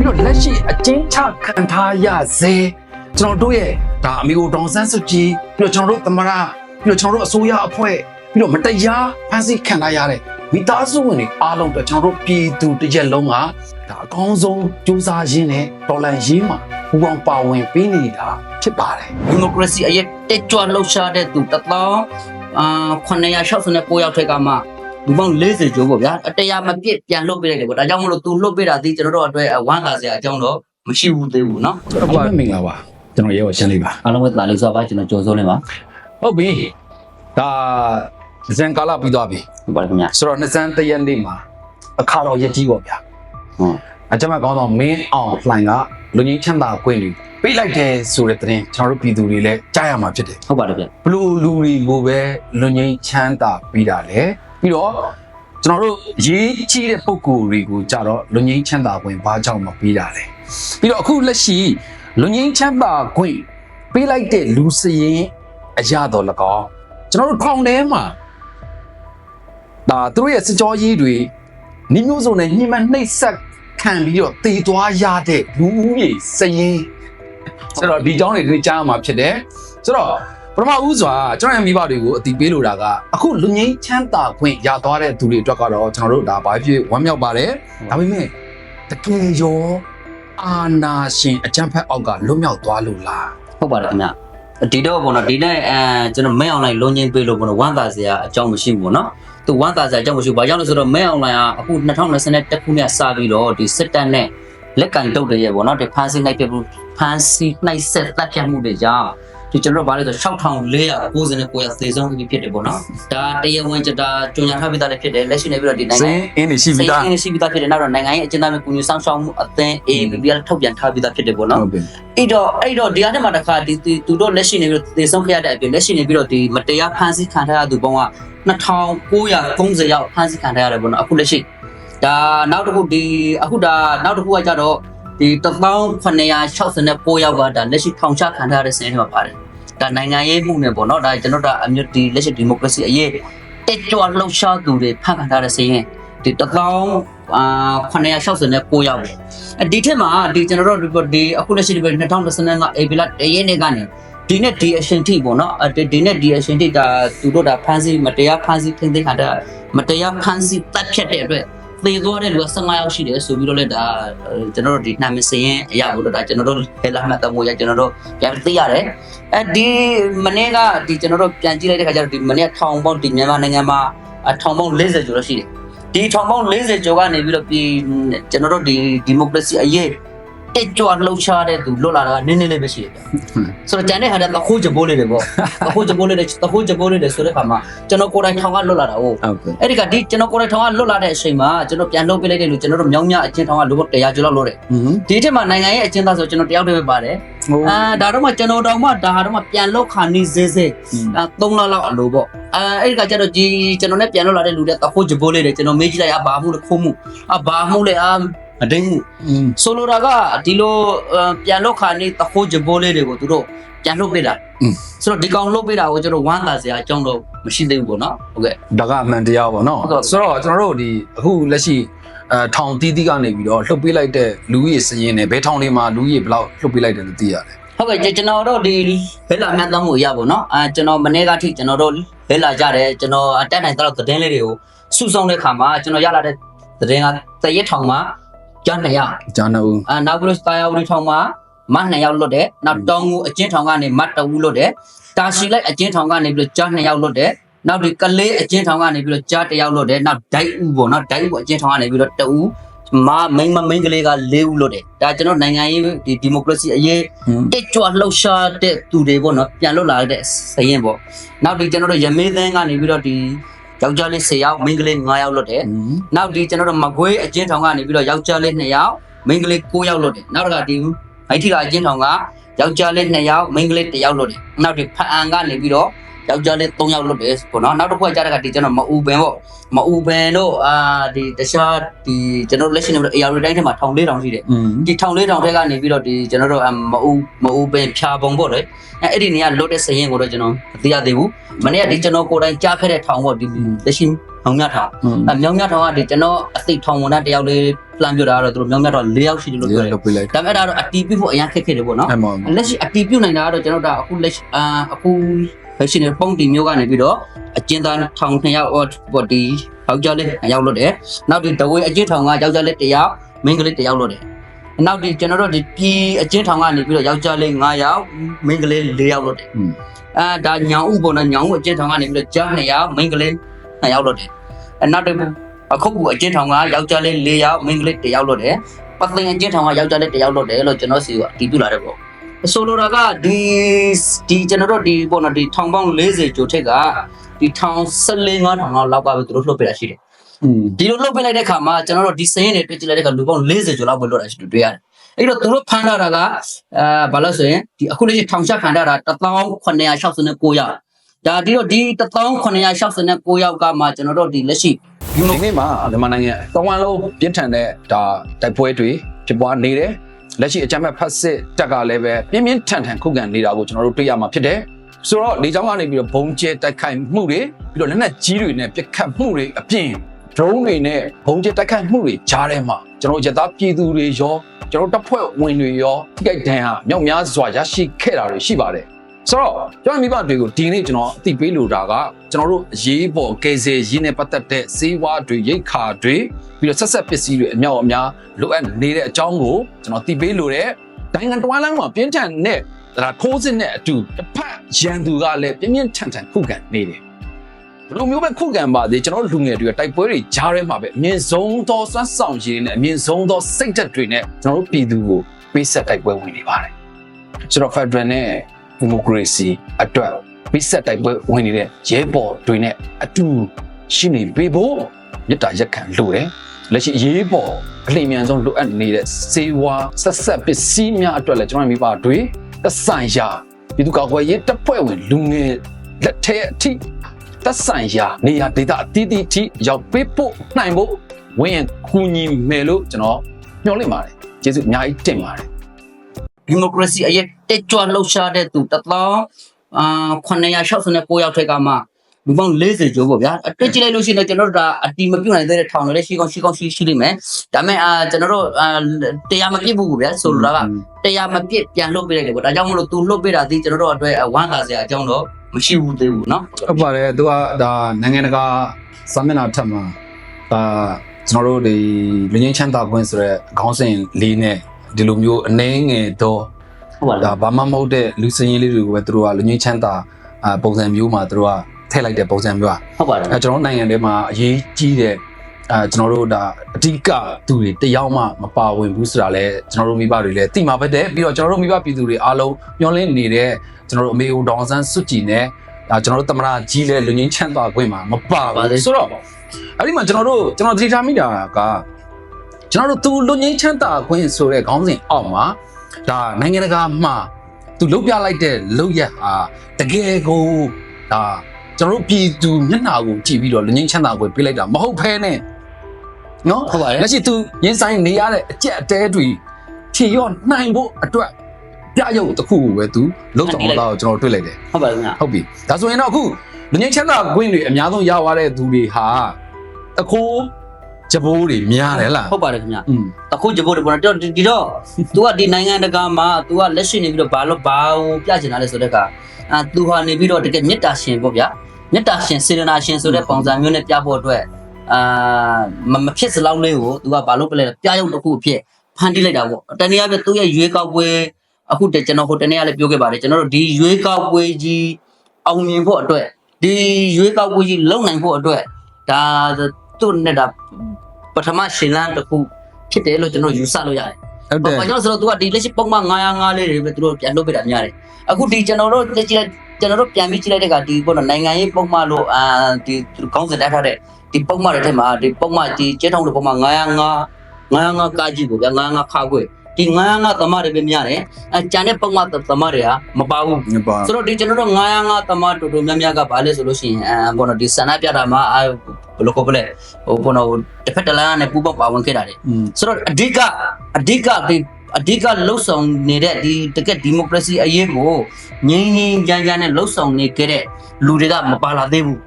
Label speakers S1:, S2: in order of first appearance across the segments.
S1: ပြီးတော့လက်ရှိအကျဉ်းချခံထားရစေကျွန်တော်တို့ရဲ့ဒါအမီကိုဒေါန်ဆန်းစုကြည်ပြီးတော့ကျွန်တော်တို့သမရပြီးတော့ကျွန်တော်တို့အစိုးရအဖွဲ့ပြီးတော့မတရားဖန်ဆီးခံထားရတဲ့မိသားစုဝင်တွေအားလုံးအတွက်ကျွန်တော်တို့ပြည်သူတစ်ရက်လုံးကဒါအကောင်းဆုံးစူးစမ်းရင်းနဲ့ဒေါ်လာရေးမှာပူပေါင်းပါဝင်ပေးနေတာဖြစ်ပါတယ်
S2: ဒီမိုကရေစီအရေးတက်ကြွလှုပ်ရှားတဲ့သူတသောအာ969ယောက်ထက်ကမှ ဒီပေါင်း40ကျော်ပေါ့ဗျာအတရားမပြစ်ပြန်လှုပ်ပေးလိုက်တယ်ပေါ့ဒါကြောင့်မလို့သူလှုပ်ပေးတာဒီကျွန်တော်တို့အတွက်ဝမ်းသာစရာအကြောင်းတော့မရှိဘူးသေးဘူးเนาะ
S1: ကျွန်တော်ကမင်္ဂလာပါကျွန်တော်ရေကိုရှင်းလေးပါ
S2: အားလုံးပဲတာလေးဆိုပါကျွန်တော်ကြိုစိုးနေပါ
S1: ဟုတ်ပြီဒါဇန်ကာလာပြီးသွားပြီ
S2: ဟုတ်ပါတယ်ခင်ဗျာ
S1: ဆိုတော့နှစ်စန်းတစ်ရက်နေ့မှာအခါတော်ရက်ကြီးပေါ့ဗျာ
S2: ဟုတ်
S1: အကြမ်းဖက်ကောင်းဆောင်မင်းအောင်လှိုင်ကလူကြီးချမ်းသာခွင့်တွေပေးလိုက်တယ်ဆိုတဲ့သတင်းကျွန်တော်တို့ပြည်သူတွေလည်းကြားရမှာဖြစ်တယ်
S2: ဟုတ်ပါတယ်ဗျာ
S1: ဘလူလူတွေကိုပဲလူကြီးချမ်းသာပေးတာလေ ပြီးတော့ကျွန်တော်တို့ရေးကြီးတဲ့ပုံကိုယ်တွေကိုကြတော့လူငင်းချမ်းသာခွင့်ဘာကြောင့်မပေးတာလဲပြီးတော့အခုလက်ရှိလူငင်းချမ်းသာခွင့်ပေးလိုက်တဲ့လူစရင်အရတော်လကောင်းကျွန်တော်တို့ထောင်ထဲမှာဒါသူတို့ရဲ့စကြောရေးတွေနှမျိုးစုံနဲ့ညှိမနှိပ်ဆက်ခံပြီးတော့တည်သွားရတဲ့လူဦးရေစရင်ဆိုတော့ဒီကြောင်းတွေတွေ့ကြားမှာဖြစ်တယ်ဆိုတော့ ပထမဦးစွာကျွန်တော်ရဲ့မိဘတွေကိုအတီးပေးလိုတာကအခုလူငင်းချမ်းသာခွင့်ရသွားတဲ့သူတွေအတွက်ကတော့ကျွန်တော်တို့ဒါဘာဖြစ်ဝမ်းမြောက်ပါတယ်ဒါပေမဲ့တကယ်ရောအာနာရှင်အကြံဖက်အောက်ကလွတ်မြောက်သွားလို့လား
S2: ဟုတ်ပါတယ်ခင်ဗျာဒီတော့ပေါ့နော်ဒီနေ့အဲကျွန်တော်မဲအွန်လိုင်းလုံငင်းပေးလို့ပေါ့နော်ဝမ်းသာစရာအကြောင်းမရှိဘူးပေါ့နော်သူဝမ်းသာစရာအကြောင်းမရှိဘူးဘာကြောင့်လဲဆိုတော့မဲအွန်လိုင်းကအခု2021ခုနှစ်စပြီးတော့ဒီစစ်တပ်နဲ့လက်ကင်တုတ်တွေရဲ့ပေါ့နော်ဒီဖန်စီနိုင်ပြဘူးဖန်စီနိုင်ဆက်တပ်ဖြတ်မှုတွေကြောင့် ဒီကျွန်တော်တို့ဘာလဲဆို6499ရာသေဆုံးပြီးဖြစ်တယ်ပေါ့နော်ဒါတရားဝင်ကြတာကြုံညာထားပြီးသားလည်းဖြစ်တယ်လက်ရှိနေပြီးတော့ဒီနို
S1: စ
S2: င်ငံ
S1: င်အင်းနေရှိပြီသား
S2: စိတ်အင်းရှိပြီးသားဖြစ်တယ်နောက်တော့နိုင်ငံရဲ့အကျဉ်းသားမျိုးကုညူဆောင်ရှောက်မှုအသင်း ABBL ထုတ်ပြန်ထားပြီးသားဖြစ်တယ်ပေါ့နော်
S1: ဟုတ်ပြီ
S2: အဲ့တော့အဲ့တော့ဒီအားနဲ့မှတစ်ခါဒီဒီသူတို့လက်ရှိနေပြီးတော့သေဆုံးခဲ့ရတဲ့အပြင်လက်ရှိနေပြီးတော့ဒီမတရားဖမ်းဆီးခံထားရသူပေါင်းက2930ယောက်ဖမ်းဆီးခံထားရတယ်ပေါ့နော်အခုလက်ရှိဒါနောက်တစ်ခုဒီအခုဒါနောက်တစ်ခုကကြတော့ဒီ1969ယောက်ကဒါလက်ရှိထောင်ချခံထားရတဲ့စင်းတွေမှာပါတယ် ဒါနိုင်ငံရေးမှုနဲ့ပေါ့နော်ဒါကျွန်တော်တို့အမျိုးဒီလက်ရှိဒီမိုကရေစီအရေးတက်ကြွလှုပ်ရှားသူတွေဖမ်းခံထားတဲ့စင်းရင်ဒီ1000အာ969ယောက်ပဲအဒီထက်မှာဒီကျွန်တော်တို့ဒီအခုလက်ရှိဒီ2025 April တရက်နေ့ကနေဒီနေ့ဒီအရှင်ထိပေါ့နော်အဒီနေ့ဒီအရှင်ထိဒါသူတို့ဒါဖမ်းဆီးမတရားဖမ်းဆီးထိန်းသိမ်းခံတာမတရားဖမ်းဆီးတပ်ဖြတ်တဲ့အတွက် သေသွားတဲ့လူက15ယောက်ရှိတယ်ဆိုပြီးတော့လည်းဒါကျွန်တော်တို့ဒီနာမည်စရင်အရာလို့ဒါကျွန်တော်တို့ဟဲလာမှတ်တမိုးရကျွန်တော်တို့ပြန်သိရတယ်အဲဒီမနေ့ကဒီကျွန်တော်တို့ပြန်ကြည့်လိုက်တဲ့ခါကျတော့ဒီမနေ့ထောင်ပေါင်းဒီမြန်မာနိုင်ငံမှာထောင်ပေါင်း40ကျော်လို့ရှိတယ်ဒီထောင်ပေါင်း40ကျော်ကနေပြီးတော့ဒီကျွန်တော်တို့ဒီဒီမိုကရေစီအရေး တက်ကြွလှုပ်ရှားတဲ့သူလွတ်လာတာကနည်းနည်းလေးပဲရှိတယ်ဗျဆိုတော့ကျန်တဲ့ဟာကတခိုးကြပိုးလေးတွေပေါ့တခိုးကြပိုးလေးတွေတခိုးကြပိုးလေးတွေဆိုတဲ့ခါမှာကျွန်တော်ကိုယ်တိုင်ထောင်ကလွတ်လာတာဟုတ်
S1: ဟုတ်ပြီ
S2: အဲ့ဒီကဒီကျွန်တော်ကိုယ်တိုင်ထောင်ကလွတ်လာတဲ့အချိန်မှာကျွန်တော်ပြန်လုပ်ပေးလိုက်တဲ့လူကျွန်တော်တို့မြောင်းမြအချင်းထောင်ကလူပေါင်း100ကျော်လောက်လို့တယ်
S1: ဟွန်း
S2: ဒီထက်မှာနိုင်ငံရဲ့အချင်းသားဆိုကျွန်တော်တယောက်တည်းပဲပါတယ်
S1: ဟို
S2: အာဒါတော့မှကျွန်တော်တော့မှဒါတော့မှပြန်လောက်ခါနေစေးစေးအဲ3လလောက်အလိုပေါ့အဲအဲ့ဒီကကျတော့ဒီကျွန်တော်နဲ့ပြန်လို့လာတဲ့လူတွေတခိုးကြပိုးလေးတွေကျွန်တော်မေးကြည့်လိုက်အဘာမှုလဲခိုးမှုအဘာမှုလဲအာ အဒင်းမှု
S1: อืม
S2: ဆိုလိုတာကဒီလိုပြန်လို့ခါနေတခိုးကြပိုးလေးတွေကိုသူတို့ပြန်လုပ်ပေးတာဆိုတော့ဒီကောင်လုပ်ပေးတာကိုကျွန်တော်ဝမ်းသာစရာအကြောင်းတော့မရှိသေးဘူးပေါ့နော်ဟုတ်ကဲ့
S1: ဒါကအမှန်တရားပေါ့နော်
S2: ဟုတ်ကဲ့
S1: ဆိုတော့ကျွန်တော်တို့ဒီအခုလက်ရှိအဲထောင်တီးတီးကနေပြီးတော့လှုပ်ပေးလိုက်တဲ့လူကြီးစရင်နဲ့ဘယ်ထောင်တွေမှာလူကြီးဘယ်လောက်လှုပ်ပေးလိုက်တယ်လို့သိရတယ်
S2: ဟုတ်ကဲ့ကျွန်တော်တို့ဒီဟဲလာမြတ်သောမှုရပါတော့အဲကျွန်တော်မနေ့ကထိကျွန်တော်တို့ဟဲလာကြတယ်ကျွန်တော်အတက်နိုင်တော့သတင်းလေးတွေကိုစုဆောင်တဲ့ခါမှာကျွန်တော်ရလာတဲ့သတင်းကတရက်ထောင်မှာ ကြား200
S1: ဂျာနဦး
S2: အာနောက်ပြီးတော့တာယာဝတီထောင်မှာမ2ယောက်လွတ်တယ်နောက်တောင်ငူအကျဉ်းထောင်ကနေမတ်တဝူလွတ်တယ်တာရှိလိုက်အကျဉ်းထောင်ကနေပြီးတော့ကြား2ယောက်လွတ်တယ်နောက်ဒီကလေးအကျဉ်းထောင်ကနေပြီးတော့ကြား1ယောက်လွတ်တယ်နောက်ဒိုက်ဦးပေါ့နော်ဒိုက်ဦးအကျဉ်းထောင်ကနေပြီးတော့2ဦးမမိန်းမမိန်းကလေးက4ဦးလွတ်တယ်ဒါကျွန်တော်နိုင်ငံရေးဒီဒီမိုကရေစီအရေး
S1: ဟွန်း
S2: တက်ကြွလှုပ်ရှားတဲ့သူတွေပေါ့နော်ပြန်လွတ်လာတဲ့စရင်ပေါ့နောက်ဒီကျွန်တော်တို့ရမေးသန်းကနေပြီးတော့ဒီ ယောက်ျားလေး10ယောက်မိန်းကလေး9ယောက်လွတ်တယ်နောက်ဒီကျွန်တော်တို့မကွေးအကျဉ်းထောင်ကနေပြီးတော့ယောက်ျားလေး2ယောက်မိန်းကလေး9ယောက်လွတ်တယ်နောက်တစ်ခါဒီမိုက်ထီကအကျဉ်းထောင်ကယောက်ျားလေး2ယောက်မိန်းကလေး1ယောက်လွတ်တယ်နောက်ဒီဖအန်ကနေပြီးတော့ ယောက်ျားလေး၃ယောက်လွတ်တယ်ပေါ့နော်နောက်တစ်ခွက်ကြတဲ့ကဒီကျွန်တော်မအူပင်ပေါ့မအူပင်တို့အာဒီတခြားဒီကျွန်တော်လက်ရှိနေပြီး AR တိုင်းထဲမှာ1400ရှိတယ်ဒီ1400ထဲကနေပြီးတော့ဒီကျွန်တော်တို့မအူမအူပင်ဖြာပုံပေါ့လေအဲ့ဒီနေရာလွတ်တဲ့စရင်ကိုတော့ကျွန်တော်မသိရသေးဘူးမနေ့ကဒီကျွန်တော်ကိုယ်တိုင်ကြားခဲ့တဲ့ထောင်ပေါ့ဒီလက်ရှိမြောင်မြထောင်အမြောင်မြထောင်ကဒီကျွန်တော်အသိထောင်ဝန်ထမ်းတယောက်လေးပလန်ပြတာကတော့သူတို့မြောင်မြထောင်၄ယောက်ရှိတယ်လို့ပြောတယ်ဒါပေမဲ့အဲ့ဒါတော့အတီးပြဖို့အရင်ခက်ခဲတယ်ပေါ့နော်လက်ရှိအတီးပြနိုင်တာကတော့ကျွန်တော်တို့အခုလက်အခု လက်ရှိနေပုံတီမျိုးကနေပြီးတော့အကျဉ်းသားထောင်2ယောက်ပေါ့ဒီယောက်ျားလေးရောက်လို့တယ်နောက်ဒီတဝေးအကျဉ်းထောင်ကယောက်ျားလေး1ယောက်မိန်းကလေး1ယောက်လို့တယ်နောက်ဒီကျွန်တော်တို့ဒီပြည်အကျဉ်းထောင်ကနေပြီးတော့ယောက်ျားလေး9ယောက်မိန်းကလေး4ယောက်လို့တယ်
S1: อืม
S2: အာဒါညောင်ဥပေါ့နော်ညောင်ဥအကျဉ်းထောင်ကနေပြီးတော့ကြား2ယောက်မိန်းကလေး2ယောက်လို့တယ်အဲနောက်တစ်ခုအခုကူအကျဉ်းထောင်ကယောက်ျားလေး4ယောက်မိန်းကလေး1ယောက်လို့တယ်ပတ်သိန်အကျဉ်းထောင်ကယောက်ျားလေး1ယောက်လို့တယ်လို့ကျွန်တော်စီကအတည်ပြုလာတယ်ပေါ့ ဆိုလိုတာကဒီဒီကျွန်တော်တို့ဒီပေါ့နော်ဒီထောင်ပေါင်း40ကျော်ထက်ကဒီထောင်14 5ထောင်လောက်လောက်ကပဲသူတို့လှုပ်ပေးတာရှိတယ်
S1: อืม
S2: ဒီလိုလှုပ်ပေးလိုက်တဲ့ခါမှာကျွန်တော်တို့ဒီစရင်တွေတွေ့ကြည့်လိုက်တဲ့ခါလူပေါင်း40ကျော်လောက်ပဲလွတ်တာရှိတယ်တွေ့ရတယ်အဲ့တော့သူတို့ဖမ်းထားတာကအာဘာလို့ဆိုရင်ဒီအခုလေးထောင်ချခံထားတာ1969ယောက်ဒါဒီတော့ဒီ1969ယောက်ကမှကျွန်တော်တို့ဒီလက်ရှိ
S1: ဒီနေ့မှာမြန်မာနိုင်ငံတဝန်လုံးပြင်းထန်တဲ့ဒါတိုက်ပွဲတွေဖြစ်ပွားနေတယ် လက်ရှိအကြမ်းဖက်ဖက်စစ်တက်ကလည်းပဲပြင်းပြင်းထန်ထန်ခုခံနေတာကိုကျွန်တော်တို့တွေ့ရမှာဖြစ်တယ်ဆိုတော့လေကြောင်းကနေပြီးတော့ဘုံကျဲတိုက်ခိုက်မှုတွေပြီးတော့လက်နက်ကြီးတွေနဲ့ပစ်ခတ်မှုတွေအပြင် drone တွေနဲ့ဘုံကျဲတိုက်ခိုက်မှုတွေကြားထဲမှာကျွန်တော်ရက်သားပြည်သူတွေရောကျွန်တော်တပ်ဖွဲ့ဝင်တွေရောထိခိုက်ဒဏ်ရာမြောက်များစွာရရှိခဲ့တာတွေရှိပါတယ် ဆိုတော့ကျွန်တော်မိဘတွေကိုဒီနေ့ကျွန်တော်အသိပေးလိုတာကကျွန်တော်တို့အရေးပေါ်ကယ်ဆယ်ရေးနဲ့ပတ်သက်တဲ့စေဝါတွေရိတ်ခါတွေပြီးတော့ဆက်ဆက်ပစ္စည်းတွေအမြောက်အများလိုအပ်နေတဲ့အကြောင်းကိုကျွန်တော်သိပေးလိုတဲ့နိုင်ငံတော်လမ်းမှာပြင်းထန်တဲ့ဒါထိုးစစ်နဲ့အတူတစ်ဖက်ရန်သူကလည်းပြင်းပြင်းထန်ထန်ခုခံနေတယ်ဘယ်လိုမျိုးပဲခုခံပါသေးကျွန်တော်တို့လူငယ်တွေကတိုက်ပွဲတွေကြားထဲမှာပဲအမြင့်ဆုံးသောစွမ်းဆောင်ရည်တွေနဲ့အမြင့်ဆုံးသောစိတ်ဓာတ်တွေနဲ့ကျွန်တော်တို့ပြည်သူကိုပေးဆက်တိုက်ပွဲဝင်နေပါတယ်ကျွန်တော် Federal နဲ့ Democracy အတွက်ပေးဆက်တိုက်ပွဲဝင်နေတဲ့ရဲဘော်တွေနဲ့အတူရှိနေပေးဖို့မြတ်တာရက်ခံလို့တယ်လက်ရှိရဲဘော်အလင်းမြန်ဆုံးလိုအပ်နေတဲ့စေဝါဆက်ဆက်ပစ္စည်းများအတွက်လည်းကျွန်တော်မိဘတွေသက်ဆိုင်ရာပြည်သူ့ကာကွယ်ရေးတပ်ဖွဲ့ဝင်လူငယ်လက်ထက်အထိသက်ဆိုင်ရာနေရာဒေသအသီးသီးထိရောက်ပေးဖို့နိုင်ဖို့ဝင်းရင်ကူညီမယ်လို့ကျွန်တော်ညွှန်လင့်ပါတယ်ကျေးဇူးအများကြီးတင်ပါတယ်
S2: ဒီမိုကရေစီအရေးတက်ကြွလှုပ်ရှားတဲ့သူတသောအာ969ယောက်ထက်ကမှလူပေါင်း40ကျော်ပေါ့ဗျာအတွေ့ကြည့်လိုက်လို့ရှိရင်တော့ကျွန်တော်တို့ဒါအတီမပြုတ်နိုင်သေးတဲ့ထောင်တွေလည်းရှိကောင်းရှိကောင်းရှိရှိလိမ့်မယ်ဒါပေမဲ့အာကျွန်တော်တို့အာတရားမပြစ်ဘူးဗျာဆိုလိုတာကတရားမပြစ်ပြန်လှုပ်ပေးလိုက်တယ်ပေါ့ဒါကြောင့်မလို့ तू လှုပ်ပေးတာဒီကျွန်တော်တို့အတွက်ဝမ်းသာစရာအကြောင်းတော့မရှိဘူးသေးဘူးเนาะ
S1: ဟုတ်ပါတယ်သူကဒါနိုင်ငံတကာစာမျက်နှာထက်မှာဒါကျွန်တော်တို့ဒီလူငင်းချမ်းသာခွင့်ဆိုတဲ့ခေါင်းစဉ်လေးနဲ့ ဒီလိုမျိုးအနှဲငယ်တော့
S2: ဟုတ်ပါလား
S1: ဒါဘာမှမဟုတ်တဲ့လူစင်းရေးလေးတွေကိုပဲသူတို့ကလူငင်းချမ်းသာအာပုံစံမျိုးမှာသူတို့ကထည့်လိုက်တဲ့ပုံစံမျိုးอ่ะ
S2: ဟုတ်ပါတယ်
S1: အဲကျွန်တော်တို့နိုင်ငံထဲမှာအရေးကြီးတဲ့အဲကျွန်တော်တို့ဒါအဓိကသူတွေတယောက်မှမပါဝင်ဘူးဆိုတာလဲကျွန်တော်တို့မိဘတွေလည်းသိမှာပဲတဲ့ပြီးတော့ကျွန်တော်တို့မိဘပြည်သူတွေအားလုံးမျှော်လင့်နေတဲ့ကျွန်တော်တို့အမေဦးဒေါန်ဆန်းစွတ်ကြည်နဲ့ဒါကျွန်တော်တို့တမနာကြီးလဲလူငင်းချမ်းသာခွင့်မှာမပါဘူးဆိုတော့အဲ့ဒီမှာကျွန်တော်တို့ကျွန်တော်သတိထားမိတာက ကျွန်တော်တို့သူလူငင်းချမ်းသာခွင့်ဆိုတဲ့ခေါင်းစဉ်အောက်မှာဒါနိုင်ငံတကာမှာသူလုတ်ပြလိုက်တဲ့လုတ်ရက်ဟာတကယ်ကိုဒါကျွန်တော်တို့ပြည်သူမျက်နှာကိုကြည့်ပြီးတော့လူငင်းချမ်းသာကိုပေးလိုက်တာမဟုတ်ဖဲနဲ့နော်
S2: ဟုတ်ပါတယ်
S1: လက်ရှိသူရင်းဆိုင်နေရတဲ့အကြက်အတဲတွေဖြေရော့နိုင်ဖို့အတွက်ပြရုပ်တစ်ခုကိုပဲသူလုံးဆောင်လာတော့ကျွန်တော်တွေ့လိုက်တယ်
S2: ဟုတ်ပါတယ်ခင်ဗျာ
S1: ဟုတ်ပြီဒါဆိုရင်တော့အခုလူငင်းချမ်းသာခွင့်တွေအများဆုံးရသွားတဲ့သူတွေဟာတခိုး ကြဘိုးတွေများတယ်လား
S2: ဟုတ်ပါတယ်ခင်ဗျာ
S1: อืม
S2: အခုဂျပိုးတပေါ်တော့ဒီတော့ तू ကဒီနိုင်ငံတကာမှာ तू ကလက်ရှိနေပြီးတော့ဘာလို့ဘာကိုပြချင်တာလဲဆိုတဲ့ကအာ तू ဟာနေပြီးတော့တကယ်မေတ္တာရှင်ပေါ့ဗျာမေတ္တာရှင်စေရနာရှင်ဆိုတဲ့ပုံစံမျိုးနဲ့ပြဖို့အတွက်အာမမဖြစ်စလောက်လေးကို तू ကဘာလို့ပြလဲပြရုပ်တစ်ခုအဖြစ်ဖန်တီးလိုက်တာပေါ့တနည်းအားဖြင့်သူ့ရဲ့ရွေးကောက်ပွဲအခုတည်းကျွန်တော်ဟိုတနေ့ကလည်းပြောခဲ့ပါတယ်ကျွန်တော်တို့ဒီရွေးကောက်ပွဲကြီးအောင်မြင်ဖို့အတွက်ဒီရွေးကောက်ပွဲကြီးလုံနိုင်ဖို့အတွက်ဒါ သူ့နဲ့ဒါပထမရှင်လန်းတစ်ခုဖြစ်တယ်လို့ကျွန်တော်ယူဆလို့ရတယ်
S1: ဟုတ်။တယ်
S2: ဘာကြောင့်လဲဆိုတော့ तू ကဒီလက်ရှိပုံမှန်905လေးတွေပဲသူတို့ပြန်လုပ်ပေးတာများတယ်။အခုဒီကျွန်တော်တို့ကြည့်လိုက်ကျွန်တော်တို့ပြန်ပြီးကြည့်လိုက်တဲ့ကဒီပေါ့နော်နိုင်ငံရေးပုံမှန်လို့အာဒီကောင်းစင်တက်ထားတဲ့ဒီပုံမှန်တွေထဲမှာဒီပုံမှန်ဒီကျဲထုံးတဲ့ပုံမှန်905 905ကာကြီးကိုဗျာ905ခါခွေ ဒီ905သမတွေပဲများတယ်။အဲကျန်တဲ့ပုံမှန်သမတွေကမပါဘူး။
S1: ညပါ
S2: ဆိုတော့ဒီကျွန်တော်တို့905တမတော်တော်များများကဘာလဲဆိုလို့ရှိရင်အဲဘောနော်ဒီဆန္ဒပြတာမှာအဲဘယ်လိုကောပလဲဟိုဘောနော်တစ်ဖက်တစ်လမ်းနဲ့ပူပေါပါဝင်ခဲ့တာတွေ
S1: อืม
S2: ဆိုတော့အဓိကအဓိကဒီအဓိကလှုပ်ဆောင်နေတဲ့ဒီတကက်ဒီမိုကရေစီအရေးကိုငြိမ်းငြိမ်းချမ်းချမ်းနဲ့လှုပ်ဆောင်နေကြတဲ့လူတွေကမပါလာသေးဘူး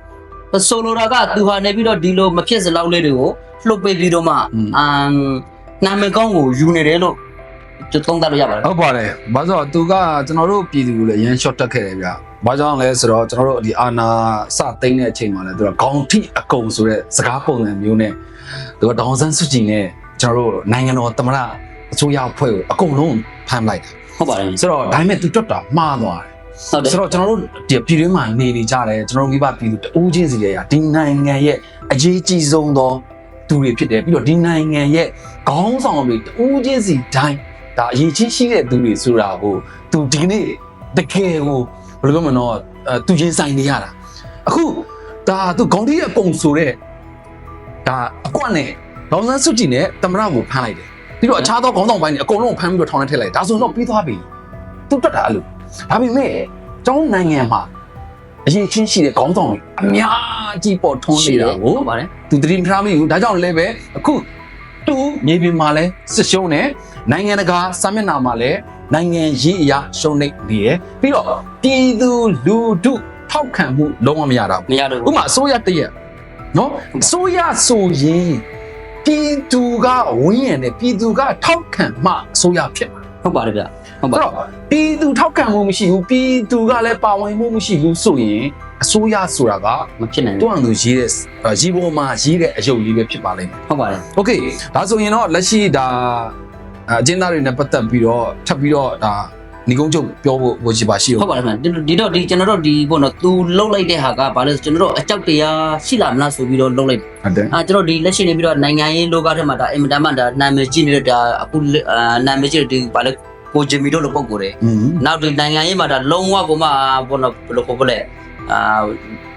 S2: ဆိုလိုတာကသူဟာနေပြီးတော့ဒီလိုမဖြစ်စလောက်လေးတွေကိုလှုပ်ပေးပြီးတော့မှအမ်နာမည်ကောင်းကိုယူနေတယ်လို့ ကျွန်တော်သုံးသပ်လို့ရပါတယ်
S1: ဟုတ်ပါတယ်ဘာလို့လဲဆိုတော့သူကကျွန်တော်တို့ပြည်သူကိုလည်းအရင် short တက်ခဲ့တယ်ဗျဘာကြောင့်လဲဆိုတော့ကျွန်တော်တို့ဒီအာနာစသိမ်းတဲ့အချိန်မှာလည်းသူကခေါင်းထိအကုံဆိုတဲ့စကားပုံစံမျိုးနဲ့သူကဒေါန်ဆန်းစုကြည်နဲ့ကျွန်တော်တို့နိုင်ငံတော်သမ္မတအစိုးရအဖွဲ့ကိုအကုန်လုံးဖမ်းလိုက်တာ
S2: ဟုတ်ပါတယ်
S1: ဆိုတော့ဒါပေမဲ့သူတွတ်တာမှားသွားတယ်
S2: ဟုတ်တယ်
S1: ဆိုတော့ကျွန်တော်တို့ဒီပြည်တွင်းမှာနေနေကြတယ်ကျွန်တော်တို့မိဘပြည်သူတဦးချင်းစီတွေကဒီနိုင်ငံရဲ့အရေးကြီးဆုံးသောသူတွေဖြစ်တယ်ပြီးတော့ဒီနိုင်ငံရဲ့ခေါင်းဆောင်တွေတဦးချင်းစီတိုင်း ဒါအရေးချင်းရှိတဲ့သူတွေဆိုတာကိုသူဒီကနေ့တကယ်ကိုဘယ်လိုမှမတော့အဲသူချင်းဆိုင်နေရတာအခုဒါသူခေါင်းတီးရဲ့ပုံဆိုတဲ့ဒါအကွက်နဲ့လောင်စန်းစုကြည်နဲ့တမရကိုဖမ်းလိုက်တယ်ပြီးတော့အခြားသောခေါင်းဆောင်ပိုင်းတွေအကုန်လုံးကိုဖမ်းပြီးတော့ထောင်ထဲထည့်လိုက်ဒါဆိုရင်တော့ပြီးသွားပြီသူတွတ်တာအဲ့လိုဒါပေမဲ့ကျောင်းနိုင်ငံမှာအရေးချင်းရှိတဲ့ခေါင်းဆောင်တွေအများကြီးပေါ်ထွန်းနေတာကို
S2: ဟုတ်ပါတယ်
S1: သူသတိမထားမိဘူးဒါကြောင့်လည်းပဲအခုသူမြေပြင်မှာလည်းစစ်ရှုံးတယ် နိုင်ငံတကာစာမျက်နှာမှာလည်းနိုင်ငံရေးအရာရှုံးနေနေတယ်ပြီးတော့ပြည်သူလူထုထောက်ခံမှုလုံးဝမရတာ
S2: မရတော့
S1: ဘူးဥပမာအစိုးရတရက်နော်အစိုးရဆိုရင်ပြည်သူကဝင်းရံတယ်ပြည်သူကထောက်ခံမှအစိုးရဖြစ်မှာ
S2: ဟုတ်ပါတယ်ဗျဟုတ်ပါ
S1: အဲ့တော့ပြည်သူထောက်ခံမှုမရှိဘူးပြည်သူကလည်းပါဝင်မှုမရှိဘူးဆိုရင်အစိုးရဆိုတာက
S2: မဖြစ်နိုင်
S1: တွ
S2: ဘူး
S1: န်းသူရေးတဲ့ရေးပေါ်မှာရေးတဲ့အယုတ်လေးပဲဖြစ်ပါလိမ့်မယ်
S2: ဟုတ်ပါတယ်။
S1: Okay ဒါဆိုရင်တော့လက်ရှိဒါ အကျဉ်းသားတွေနဲ့ပတ်သက်ပြီးတော့ထပ်ပြီးတော့ဒါညီကုန်းချုပ်ပြောဖို့ဝရှိပါရှိ
S2: ဟုတ်ပါတယ်ခင်ဗျဒီတော့ဒီကျွန်တော်တို့ဒီပေါ့နော်သူလှုပ်လိုက်တဲ့ဟာကဘာလဲဆိုကျွန်တော်တို့အကြောက်တရားရှိလာမလားဆိုပြီးတော့လှုပ်လိုက်
S1: ဟုတ်တယ်
S2: အာကျွန်တော်ဒီလက်ရှိနေပြီးတော့နိုင်ငံရေးလောကထဲမှာဒါအင်မတန်မှဒါနာမည်ကြီးနေတဲ့ဒါအခုအာနာမည်ကြီးတဲ့ဒီဘာလဲကိုဂျင်မီတို့လိုပုံကိုယ်တယ်
S1: อืม
S2: နောက်ဒီနိုင်ငံရေးမှာဒါလုံးဝကိုမှဘောနော်ဘယ်လိုခေါ်ပလဲ အာ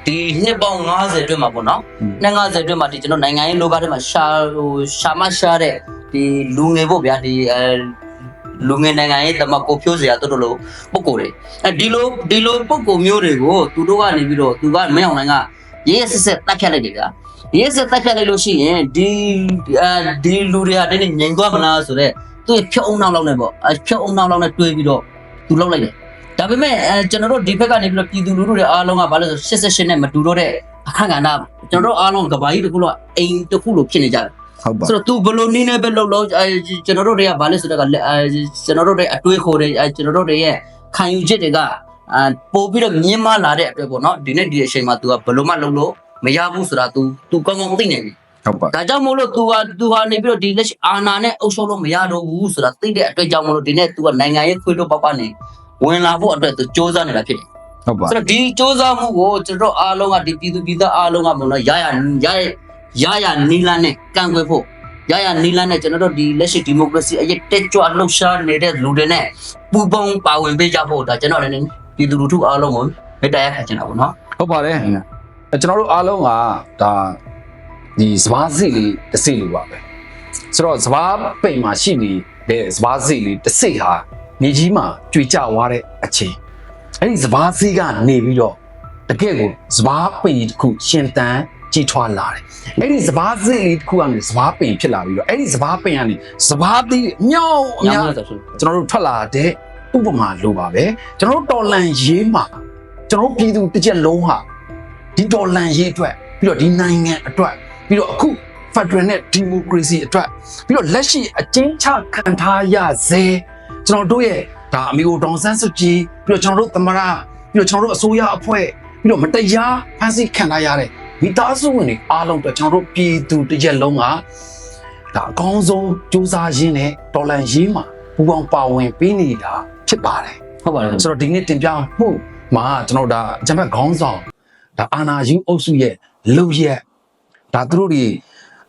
S2: ဒီနှစ်ပေါင်း90အတွင်းမှာပေါ့နော်နှစ်90အတွင်းမှာဒီကျွန်တော်နိုင်ငံရေးလောကထဲမှာရှာဟိုရှာမရှာတဲ့ဒီလူငယ်ပေါ့ဗျာဒီအဲလူငယ်နိုင်ငံရေးတမကိုဖြိုးစရာတို့တို့လိုပုံကိုယ်တွေအဲဒီလိုဒီလိုပုံကိုယ်မျိုးတွေကိုသူတို့ကနေပြီးတော့သူကမင်းအောင်နိုင်ကရေးရစစ်စစ်တတ်ဖြတ်လိုက်တယ်ဗျာရေးစစ်တက်ဖြတ်လိုက်လို့ရှိရင်ဒီအဲဒီလူတွေကတနေ့ငြိမ်သွားမလားဆိုတော့သူဖြုတ်အောင်နောက်လောက်နဲ့ပေါ့အဲဖြုတ်အောင်နောက်လောက်နဲ့တွေးပြီးတော့သူလောက်လိုက်တယ် ဒါပေမဲ့အဲကျွန်တော်တို့ဒီဘက်ကနေပြီးတော့ပြည်သူလူထုတွေအားလုံးကဘာလို့ဆို88နဲ့မတူတော့တဲ့အခန့်ကဏ္ဍကျွန်တော်တို့အားလုံးကဘာကြီးတစ်ခုလုံးအိမ်တစ်ခုလိုဖြစ်နေကြတယ်
S1: ဟုတ်ပါ
S2: ဆိုတော့ तू ဘလို့နင်းနေပဲလှုပ်လို့အဲကျွန်တော်တို့တွေကဘာလဲဆိုတော့ကအဲကျွန်တော်တို့တွေအတွေးခေါ်တွေအဲကျွန်တော်တို့တွေရဲ့ခံယူချက်တွေကအဲပို့ပြီးတော့မြင်းမလာတဲ့အတွက်ပေါ့နော်ဒီနေ့ဒီအချိန်မှာ तू ကဘလို့မှလှုပ်လို့မရဘူးဆိုတာ तू तू ကောင်းကောင်းသိနေပြီ
S1: ဟုတ်ပါ
S2: ဒါကြောင့်မို့လို့ तू ဟာ तू ဟာနေပြီးတော့ဒီလက်ရှိအာဏာနဲ့အုပ်ချုပ်လို့မရတော့ဘူးဆိုတာသိတဲ့အတွက်ကြောင့်မို့လို့ဒီနေ့ तू ကနိုင်ငံရေးခွေးလို့ပေါက်ပေါက်နေ ဝင်လာဖို့အတွက် तू စ조사နေတာဖြစ်တယ်
S1: ဟုတ်ပါ
S2: ဆိုတော့ဒီစ조사မှုကိုကျွန်တော်တို့အားလုံးကဒီပြည်သူပြည်သားအားလုံးကမလို့ရရရရရနီလန်းနဲ့ကန့်ကွက်ဖို့ရရနီလန်းနဲ့ကျွန်တော်တို့ဒီလက်ရှိဒီမိုကရေစီအရေးတက်ကြွလှုပ်ရှားနေတဲ့လူတွေနဲ့ပူးပေါင်းပါဝင်ပေးကြဖို့ဒါကျွန်တော်လည်းပြည်သူလူထုအားလုံးကိုမေတ္တာရပ်ခံချင်တာပေါ့နော်
S1: ဟုတ်ပါတယ်အဲကျွန်တော်တို့အားလုံးကဒါဒီစဘာစီလေးတစ်စိလိုပါပဲဆိုတော့စဘာပိန်မှာရှိနေတဲ့စဘာစီလေးတစ်စိဟာ မြေကြီးမှာကြွေကြွားတဲ့အချိန်အဲ့ဒီစဘာစီကနေပြီးတော့တကယ့်ကိုစဘာပိန်ကြီးတစ်ခုရှင်တန်းကြီးထွားလာတယ်အဲ့ဒီစဘာစီလေးတစ်ခုကနေစဘာပိန်ဖြစ်လာပြီးတော့အဲ့ဒီစဘာပိန်ကနေစဘာသီးမြောက်အ
S2: ညော
S1: များ
S2: င်းလို့ဆိုဆို
S1: ကျွန်တော်တို့ထွက်လာတဲ့ဥပမာလိုပါပဲကျွန်တော်တို့တော်လန်ရေးမှာကျွန်တော်တို့ပြည်သူတစ်ချက်လုံးဟာဒီတော်လန်ရေးအတွက်ပြီးတော့ဒီနိုင်ငံအတွက်ပြီးတော့အခု Federal နဲ့ Democracy အတွက်ပြီးတော့လက်ရှိအကျဉ်းချခံထားရစေ ကျွန်တော်တို့ရဲ့ဒါအမေကိုဒေါန်ဆန်းစုကြည်ပြီးတော့ကျွန်တော်တို့သမရပြီးတော့ကျွန်တော်တို့အစိုးရအဖွဲ့ပြီးတော့မတရားဖန်ဆီးခံထားရတဲ့မိသားစုဝင်တွေအားလုံးအတွက်ကျွန်တော်တို့ပြည်သူတစ်ချက်လုံးကဒါအကောင်းဆုံးစူးစမ်းရင်းနဲ့တော်လန်ရေးမှာပူပေါင်းပါဝင်ပေးနေတာဖြစ်ပါတယ်
S2: ဟုတ်ပါတယ်
S1: ဆိုတော့ဒီနေ့တင်ပြမှုမှာကျွန်တော်ဒါအကြံဖက်ခေါင်းဆောင်ဒါအာနာယူအုပ်စုရဲ့လုံရက်ဒါသူတို့တွေ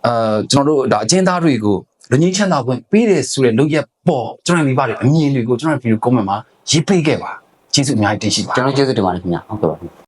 S1: အာကျွန်တော်တို့ဒါအကျဉ်းသားတွေကို လူငင်းချမ်းသာခွင့်ပေးတယ်ဆိုတဲ့လုံရက်ပေါ်ကျွန်တော်မိဘတွေအမြင်တွေကိုကျွန်တော်ဗီဒီယိုကွန်မန့်မှာရေးပေးခဲ့ပါကျေးဇူးအများကြီးတင်ရှိပါ
S2: ကျွန်တော်ကျေးဇူးတင်ပါတယ်ခင်ဗျာဟုတ်ကဲ့ပါ